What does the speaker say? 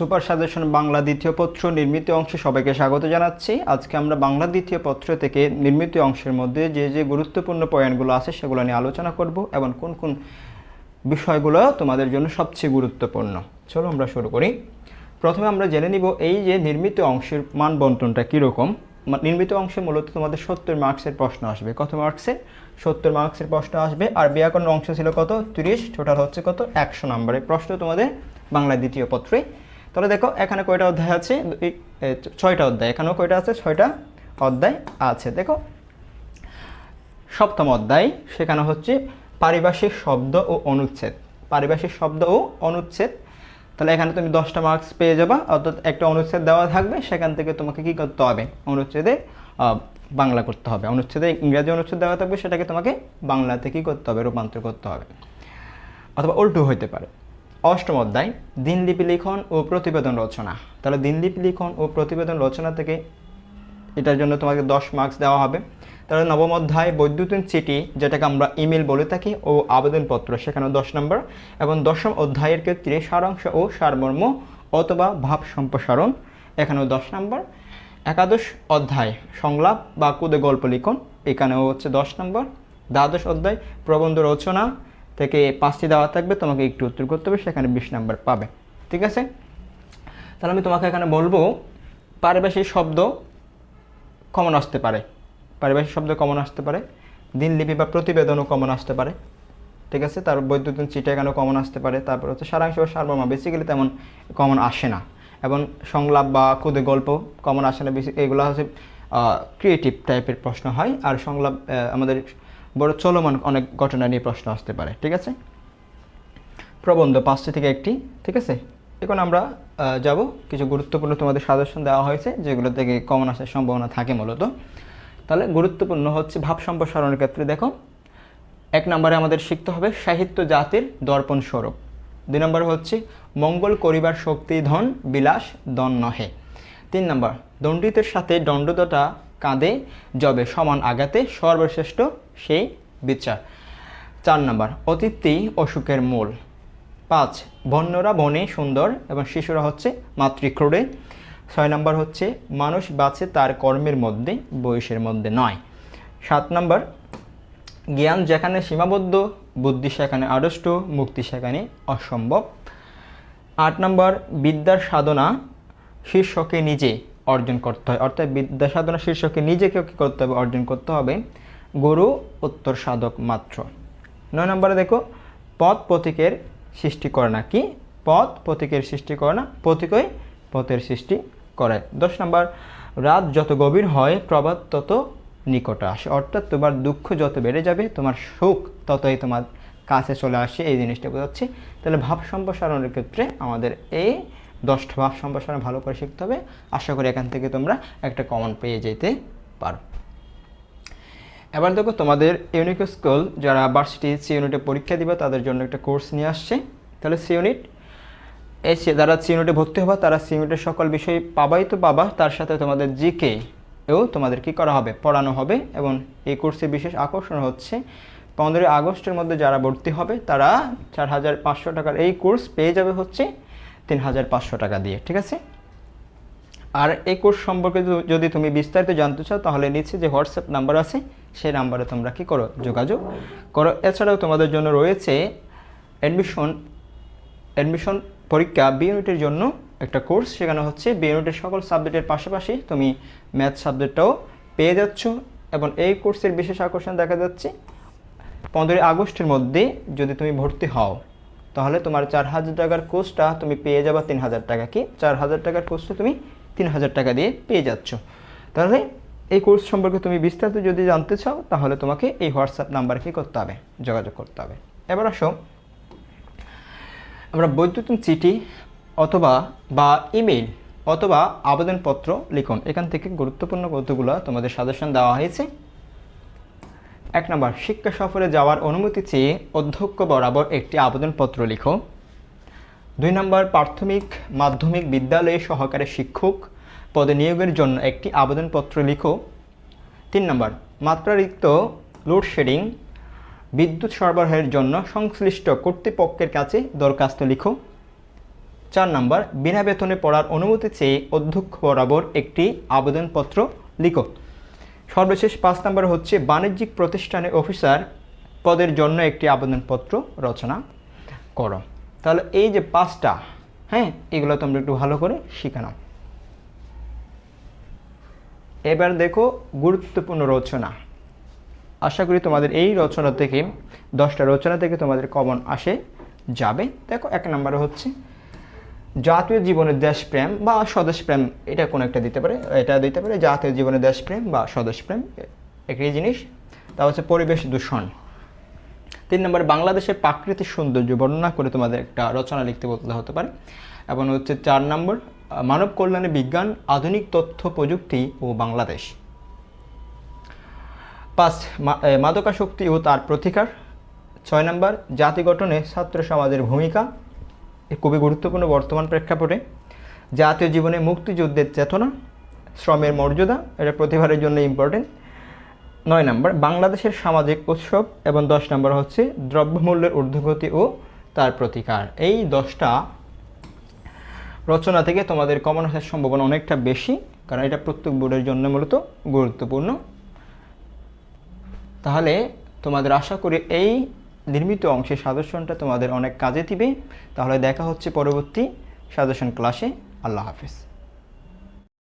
Super suggestion Bangla দ্বিতীয় পত্র নির্মিত অংশে সবাইকে স্বাগত জানাচ্ছি। আজকে আমরা বাংলা দ্বিতীয় পত্র থেকে নির্মিত অংশের মধ্যে যে যে গুরুত্বপূর্ণ পয়েন্টগুলো আছে সেগুলো নিয়ে আলোচনা করব এবং কোন কোন বিষয়গুলো তোমাদের জন্য সবচেয়ে গুরুত্বপূর্ণ। চলো আমরা শুরু করি। প্রথমে আমরা জেনে নিব এই যে নির্মিত অংশের মান বন্টনটা কীরকম। নির্মিত অংশে মূলত তোমাদের সত্তর মার্কসের প্রশ্ন আসবে। কত মার্কসের সত্তর মার্কসের প্রশ্ন আসবে। আর ব্যাকরণ অংশ ছিল কত? তিরিশ। টোটাল হচ্ছে কত? একশো নম্বরের প্রশ্ন তোমাদের বাংলা দ্বিতীয় পত্রে। তাহলে দেখো, এখানে কয়টা অধ্যায় আছে? ছয়টা অধ্যায়। এখানেও কয়টা আছে? ছয়টা অধ্যায় আছে। দেখো, সপ্তম অধ্যায়, সেখানে হচ্ছে পারিভাষিক শব্দ ও অনুচ্ছেদ। পারিভাষিক শব্দ ও অনুচ্ছেদ। তাহলে এখানে তুমি দশটা মার্কস পেয়ে যাবা, অর্থাৎ একটা অনুচ্ছেদ দেওয়া থাকবে, সেখান থেকে তোমাকে কি করতে হবে? অনুচ্ছেদে বাংলা করতে হবে। অনুচ্ছেদে ইংরাজি অনুচ্ছেদ দেওয়া থাকবে, সেটাকে তোমাকে বাংলাতে কি করতে হবে? রূপান্তর করতে হবে। অথবা উল্টো হইতে পারে। অষ্টম অধ্যায়, দিনলিপি লিখন ও প্রতিবেদন রচনা। তাহলে দিনলিপি লিখন ও প্রতিবেদন রচনা থেকে এটার জন্য তোমাকে দশ মার্কস দেওয়া হবে। তাহলে নবম অধ্যায়, বৈদ্যুতিন চিঠি, যেটাকে আমরা ইমেল বলে থাকি, ও আবেদনপত্র, সেখানে দশ নম্বর। এবং দশম অধ্যায়ের ক্ষেত্রে সারাংশ ও সারমর্ম অথবা ভাব সম্প্রসারণ, এখানেও দশ নম্বর। একাদশ অধ্যায়, সংলাপ বা কুদে গল্প লিখন, এখানেও হচ্ছে দশ নম্বর। দ্বাদশ অধ্যায়, প্রবন্ধ রচনা থেকে পাঁচটি দেওয়া থাকবে, তোমাকে একটু উত্তর করতে হবে, সেখানে বিশ নাম্বার পাবে। ঠিক আছে? তাহলে আমি তোমাকে এখানে বলব, পারিভাষিক শব্দ কমন আসতে পারে। পারিভাষিক শব্দ কমন আসতে পারে। দিনলিপি বা প্রতিবেদনও কমন আসতে পারে। ঠিক আছে? তার বৈদ্যুতিন চিঠি এখানেও কমন আসতে পারে। তারপর হচ্ছে সারাংশ ও সারমর্ম বেসিক্যালি তেমন কমন আসে না। এবং সংলাপ বা খুদে গল্প কমন আসে না। এগুলো হচ্ছে ক্রিয়েটিভ টাইপের প্রশ্ন হয়। আর সংলাপ আমাদের বড় চলমান অনেক ঘটনা নিয়ে প্রশ্ন আসতে পারে, ঠিক আছে? প্রবন্ধ পাঁচটি থেকে একটি, ঠিক আছে? এখন আমরা যাব কিছু গুরুত্বপূর্ণ তোমাদের সাজেশন দেওয়া হয়েছে, যেগুলো থেকে কমন আসার সম্ভাবনা থাকে মূলত। তাহলে গুরুত্বপূর্ণ হচ্ছে ভাব সম্প্রসারণের ক্ষেত্রে দেখো, এক নম্বরে আমাদের শিখতে হবে সাহিত্য জাতির দর্পণ স্বরূপ। দুই নম্বর হচ্ছে মঙ্গল করিবার শক্তি ধন বিলাস দন নহে। তিন নম্বর, দণ্ডিতের সাথে দণ্ডদটা কাঁধে, যবে সমান আঘাতে সর্বশ্রেষ্ঠ সেই বিচার। চার নম্বর অতিথি অসুখের মূল। পাঁচ, বন্যরা বনে সুন্দর এবং শিশুরা হচ্ছে মাতৃক্রোড়ে। ছয় নম্বর হচ্ছে, মানুষ বাঁচে তার কর্মের মধ্যে, বয়সের মধ্যে নয়। সাত নম্বর, জ্ঞান যেখানে সীমাবদ্ধ, বুদ্ধি সেখানে আড়ষ্ট, মুক্তি সেখানে অসম্ভব। আট নম্বর, বিদ্যার সাধনা শীর্ষকে নিজে অর্জন করতে হয়। অর্থাৎ বিদ্যা সাধনা শীর্ষকে নিজেকে কী করতে হবে? অর্জন করতে হবে গুরু উত্তর সাধক মাত্র। নয় নম্বরে দেখো, পথ প্রতীকের সৃষ্টি করে না। কি? পথ প্রতীকের সৃষ্টি করে না প্রতীকই পথের সৃষ্টি করে। দশ নম্বর, রাত যত গভীর হয়, প্রভাত তত নিকটে আসে। অর্থাৎ তোমার দুঃখ যত বেড়ে যাবে, তোমার সুখ ততই তোমার কাছে চলে আসে। এই জিনিসটা বোঝাচ্ছি। তাহলে ভাব সম্প্রসারণের ক্ষেত্রে আমাদের এই দশটা ভাব সম্প্রসারণ ভালো করে শিখতে হবে। আশা করি এখান থেকে তোমরা একটা কমন পেয়ে যেতে পারো। এবার দেখো তোমাদের ইউনিক স্কুল যারা ভার্সিটি সি ইউনিটে পরীক্ষা দিবে, তাদের জন্য একটা কোর্স নিয়ে আসছে। তাহলে সি ইউনিট এই যারা সি ইউনিটে ভর্তি হবে, তারা সি ইউনিটের সকল বিষয় পাবাই তো পাবা। তার সাথে তোমাদের জিকে এও তোমাদের কি করা হবে? পড়ানো হবে এবং এই কোর্সে বিশেষ আকর্ষণ হচ্ছে, পনেরোই আগস্টের মধ্যে যারা ভর্তি হবে, তারা চার হাজার পাঁচশো টাকার এই কোর্স পেয়ে যাবে হচ্ছে। তিন হাজার পাঁচশো টাকা দিয়ে, ঠিক আছে? আর এই কোর্স সম্পর্কে যদি- তুমি বিস্তারিত জানতে চাও, তাহলে নিচে যে হোয়াটসঅ্যাপ নাম্বার আছে, সেই নাম্বারে তোমরা কি করো, যোগাযোগ করো। এছাড়াও তোমাদের জন্য রয়েছে অ্যাডমিশন অ্যাডমিশন পরীক্ষা বি ইউনিটের জন্য একটা কোর্স সেখানে হচ্ছে বি ইউনিটের সকল সাবজেক্টের পাশাপাশি তুমি ম্যাথ সাবজেক্টটাও পেয়ে যাচ্ছ। এবং এই কোর্সের বিশেষ আকর্ষণ দেখা যাচ্ছে, পনেরোই আগস্টের মধ্যে যদি তুমি ভর্তি হও। তাহলে তোমার চার হাজার টাকার কোর্সটা তুমি পেয়ে যাবা তিন হাজার টাকা। কি? চার হাজার টাকার কোর্সটা তুমি তিন হাজার টাকা দিয়ে পেয়ে যাচ্ছ। তাহলে এই কোর্স সম্পর্কে তুমি বিস্তারিত যদি জানতে চাও, তাহলে তোমাকে এই হোয়াটসঅ্যাপ নাম্বারে কি করতে হবে? যোগাযোগ করতে হবে। এবার আসো। আমরা বৈদ্যুতিন চিঠি অথবা বা ইমেল অথবা আবেদনপত্র লিখুন। এখান থেকে গুরুত্বপূর্ণ কতগুলো তোমাদের সাজেশন দেওয়া হয়েছে। এক নম্বর, শিক্ষা সফরে যাওয়ার অনুমতি চেয়ে অধ্যক্ষ বরাবর একটি আবেদনপত্র লিখো। দুই নম্বর, প্রাথমিক মাধ্যমিক বিদ্যালয়ে সহকারী শিক্ষক পদে নিয়োগের জন্য একটি আবেদনপত্র লিখো। তিন নম্বর, মাত্রারিক্ত লোডশেডিং বিদ্যুৎ সরবরাহের জন্য সংশ্লিষ্ট কর্তৃপক্ষের কাছে দরখাস্ত লিখো। চার নম্বর, বিনা বেতনে পড়ার অনুমতি চেয়ে অধ্যক্ষ বরাবর একটি আবেদনপত্র লিখো। সর্বশেষ পাঁচ নাম্বার হচ্ছে বাণিজ্যিক প্রতিষ্ঠানে অফিসার পদের জন্য একটি আবেদনপত্র রচনা করো। তাহলে এই যে পাঁচটা হ্যাঁ এগুলো তোমরা একটু ভালো করে শিখে নাও। এবার দেখো গুরুত্বপূর্ণ রচনা। আশা করি তোমাদের এই রচনা থেকে, দশটা রচনা থেকে তোমাদের কমন আসে যাবে। দেখো, এক নম্বরে হচ্ছে জাতীয় জীবনের দেশপ্রেম বা স্বদেশপ্রেম এটা কোনো একটা দিতে পারে এটা দিতে পারে জাতীয় জীবনের দেশপ্রেম বা স্বদেশপ্রেম একই জিনিস। তা হচ্ছে পরিবেশ দূষণ। তিন নম্বর বাংলাদেশের প্রাকৃতিক সৌন্দর্য বর্ণনা করে তোমাদের একটা রচনা লিখতে বলতে হতে পারে। এবং হচ্ছে চার নম্বর মানব কল্যাণে বিজ্ঞান আধুনিক তথ্য প্রযুক্তি ও বাংলাদেশ। পাঁচ মা- এ, মাদকাসক্তি ও তার প্রতিকার। ছয় নম্বর জাতি গঠনে ছাত্র সমাজের ভূমিকা। খুবই গুরুত্বপূর্ণ বর্তমান প্রেক্ষাপটে। জাতীয় জীবনে মুক্তিযুদ্ধের চেতনা, শ্রমের মর্যাদা, এটা প্রতিভারের জন্য ইম্পর্টেন্ট নয় নম্বর, বাংলাদেশের সামাজিক উৎসব এবং দশ নম্বর হচ্ছে দ্রব্যমূল্যের ঊর্ধ্বগতি ও তার প্রতিকার। এই দশটা রচনা থেকে তোমাদের কমন আসার সম্ভাবনা অনেকটা বেশি, কারণ এটা প্রত্যেক বোর্ডের জন্য মূলত গুরুত্বপূর্ণ। তাহলে তোমাদের আশা করি এই নির্মিত অংশের সাজেশনটা তোমাদের অনেক কাজে দিবে। তাহলে দেখা হচ্ছে পরবর্তী সাজেশন ক্লাসে। আল্লাহ হাফিজ।